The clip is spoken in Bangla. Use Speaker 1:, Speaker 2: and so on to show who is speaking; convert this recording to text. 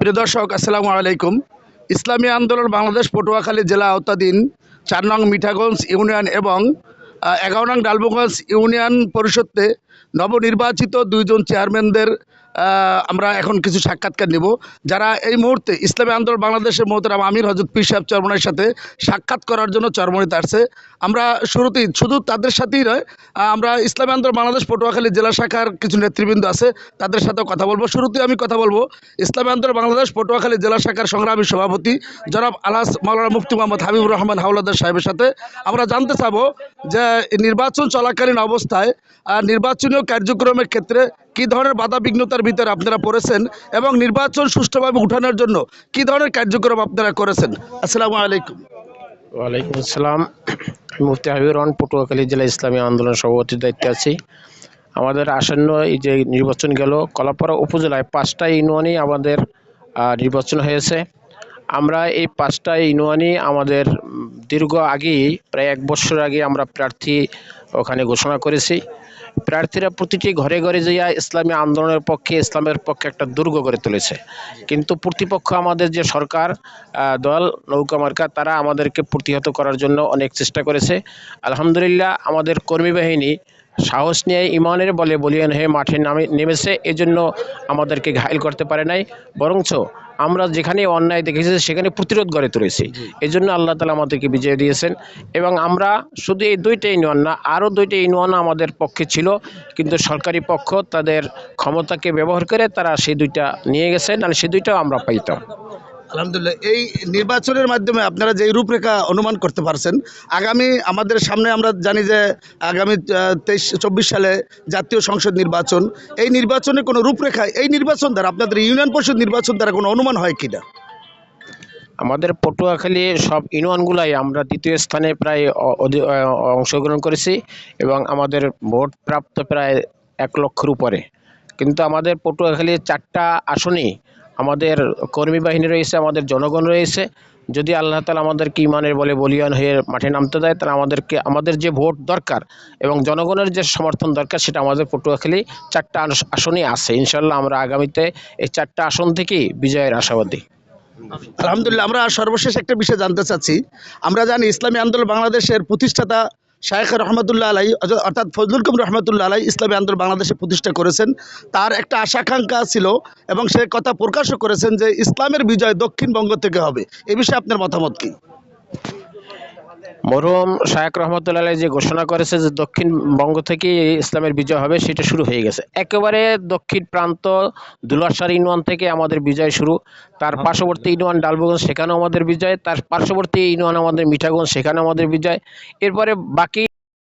Speaker 1: প্রিয় দর্শক, আসসালামু আলাইকুম। ইসলামী আন্দোলন বাংলাদেশ পটুয়াখালী জেলা আওতাধীন চার নং মিঠাগঞ্জ ইউনিয়ন এবং এগারো নং ডালবগঞ্জ ইউনিয়ন পরিষদে নবনির্বাচিত দুইজন চেয়ারম্যানদের আমরা এখন কিছু সাক্ষাৎকার নেব। যারা এই মুহূর্তে ইসলামী আন্দোলন বাংলাদেশের মোহতারাম আমির হজরত পীর সাহেব চরমনের সাথে সাক্ষাৎ করার জন্য চরমনিতে আসছে। আমরা শুরুতেই শুধু তাদের সাথেই নয় আমরা ইসলামী আন্দোলন বাংলাদেশ পটুয়াখালী জেলা শাখার কিছু নেতৃবৃন্দ আছে, তাদের সাথেও কথা বলব। শুরুতে আমি কথা বলব, ইসলামী আন্দোলন বাংলাদেশ পটুয়াখালী জেলা শাখার সংগ্রামী সভাপতি জনাব আলহাস মাওলানা মুফতি মোহাম্মদ হাবিবুর রহমান হাওলাদার সাহেবের সাথে আমরা জানতে চাবো যে নির্বাচন চলাকালীন অবস্থায় নির্বাচনীয় কার্যক্রমের ক্ষেত্রে কী ধরনের বাধা বিঘ্নতার ভিতরে আপনারা পড়েছেন এবং নির্বাচন সুষ্ঠুভাবে উঠানোর জন্য কি ধরনের কার্যক্রম আপনারা করেছেন? আসসালামু আলাইকুম।
Speaker 2: ওয়ালাইকুম আসসালাম। মুফতি হাবিবুর রহমান, পটুয়াখালী জেলা ইসলামী আন্দোলন সভাপতির দায়িত্বে আছি। আমাদের আসন্ন এই যে নির্বাচন গেল, কলাপাড়া উপজেলায় পাঁচটা ইউনিয়নই আমাদের নির্বাচন হয়েছে। আমরা এই পাঁচটা ইউনিয়নই আমাদের, দীর্ঘ আগেই, প্রায় এক বছর আগে আমরা প্রার্থী ওখানে ঘোষণা করেছি। প্রার্থীরা প্রতিটি ঘরে ঘরে যাইয়া ইসলামী আন্দোলনের পক্ষে, ইসলামের পক্ষে একটা দুর্গ গড়ে তুলেছে। কিন্তু প্রতিপক্ষ আমাদের যে সরকার দল, নৌকা মার্কা, তারা আমাদেরকে প্রতিহত করার জন্য অনেক চেষ্টা করেছে। আলহামদুলিল্লাহ, আমাদের কর্মী বাহিনী সাহস নিয়ে ইমানের বলে বলিয়ান হয়ে মাঠে নামে, নেমেছে। এজন্য আমাদেরকে ঘায়ল করতে পারে নাই। বরঞ্চ আমরা যেখানে অন্যায় দেখেছি সেখানে প্রতিরোধ গড়ে তুলেছি। এই জন্য আল্লাহ তালা আমাদেরকে বিজয় দিয়েছেন এবং আমরা শুধু এই দুইটা ইউনিয়ন না আরও দুইটা ইউনিয়ন আমাদের পক্ষে ছিল কিন্তু সরকারি পক্ষ তাদের ক্ষমতাকে ব্যবহার করে তারা সেই দুইটা নিয়ে গেছে নাহলে সেই দুইটাও আমরা পাইতাম।
Speaker 1: আলহামদুলিল্লাহ, এই নির্বাচনের মাধ্যমে আপনারা যে রূপরেখা অনুমান করতে পারছেন, আগামী আমাদের সামনে আমরা জানি যে আগামী তেইশ, চব্বিশ সালে জাতীয় সংসদ নির্বাচন, এই নির্বাচনে কোনো রূপরেখা, এই নির্বাচন দ্বারা আপনাদের ইউনিয়ন পরিষদ নির্বাচন দ্বারা কোনো অনুমান হয় কিনা?
Speaker 2: আমাদের পটুয়াখালী সব ইউনিয়নগুলাই আমরা দ্বিতীয় স্থানে প্রায় অংশগ্রহণ করেছি এবং আমাদের ভোট প্রাপ্ত প্রায় এক লক্ষের উপরে। কিন্তু আমাদের পটুয়াখালী চারটা আসনেই আমাদের কর্মী বাহিনী রয়েছে, আমাদের জনগণ রয়েছে। যদি আল্লাহ তালা আমাদেরকে ইমানের বলে বলিয়ান হয়ে মাঠে নামতে দেয়, তাহলে আমাদেরকে, আমাদের যে ভোট দরকার এবং জনগণের যে সমর্থন দরকার, সেটা আমাদের পটুয়াখালী চারটা আস- আসনেই আছে। ইনশাল্লাহ আমরা আগামীতে এই চারটা আসন থেকেই বিজয়ের আশাবাদী।
Speaker 1: আলহামদুলিল্লাহ, আমরা সর্বশেষ একটা বিষয় জানতে চাচ্ছি। আমরা জানি ইসলামী আন্দোলন বাংলাদেশের প্রতিষ্ঠাতা শায়েখ রহমতুল্লাহ আলাই অর্থাৎ- ফজলুল কবির রহমতুল্লাহ আলাই ইসলামী আন্দোলন বাংলাদেশে প্রতিষ্ঠা করেছেন। তার একটা আশাকাঙ্ক্ষা ছিল এবং সে কথা প্রকাশও করেছেন যে ইসলামের বিজয় দক্ষিণবঙ্গ থেকে হবে। এ বিষয়ে আপনার মতামত কী?
Speaker 2: মরহুম শায়েক রহমতুল্লাহ যে ঘোষণা করেছে যে দক্ষিণবঙ্গ থেকে ইসলামের বিজয় হবে, সেটা শুরু হয়ে গেছে। একেবারে দক্ষিণ প্রান্ত দুলাসার ইউনিয়ন থেকে আমাদের বিজয় শুরু। তার পার্শ্ববর্তী ইউনিয়ন ডালবগঞ্জ, সেখানেও আমাদের বিজয়। তার পার্শ্ববর্তী ইউনিয়ন আমাদের মিঠাগঞ্জ সেখানে আমাদের বিজয়। এরপরে বাকি